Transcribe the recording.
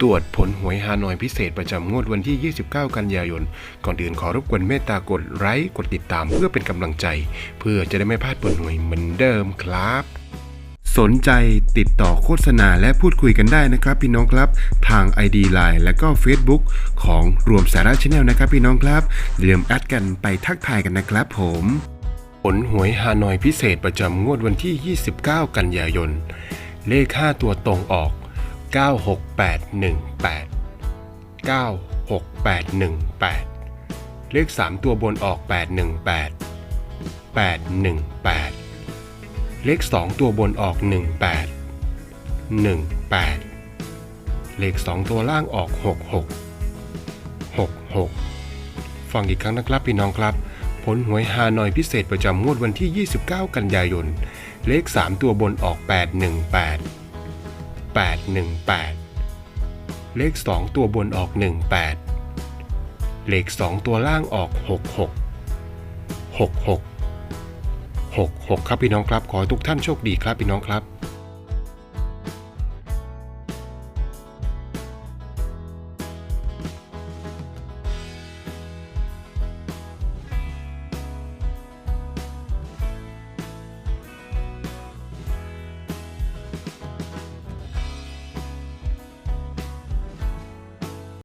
ตรวจผลหวยฮานอยพิเศษประจำงวดวันที่ 29 กันยายน ก่อนอื่นขอรบกวนเมตตากดไลค์กดติดตามเพื่อเป็นกำลังใจ เพื่อจะได้ไม่พลาดผลหวยเหมือนเดิมครับ สนใจติดต่อโฆษณาและพูดคุยกันได้นะครับ พี่น้องครับ ทาง ID Line และก็ Facebook ของรวมสาระชาแนลนะครับ พี่น้องครับอย่าลืมแอดกันไปทักทายกันนะครับผมผลหวยฮานอยพิเศษประจำงวดวันที่ 29 กันยายน เลข 5 ตัวตรงออก 96818 96818 เลข 3 ตัวบนออก 818 818 เลข 2 ตัวบนออก 18 18 เลข 2 ตัวล่างออก 66 66 ฟังอีกครั้งนะครับพี่น้องครับ ผลหวยฮานอยพิเศษประจำงวดวันที่ 29 กันยายน เลข 3 ตัวบนออก 818 1818 เลข 2 ตัวบนออก 18 เลข 2 ตัวล่างออก 66 66 66 ครับพี่น้องครับ ขอให้ทุกท่านโชคดีครับพี่น้องครับ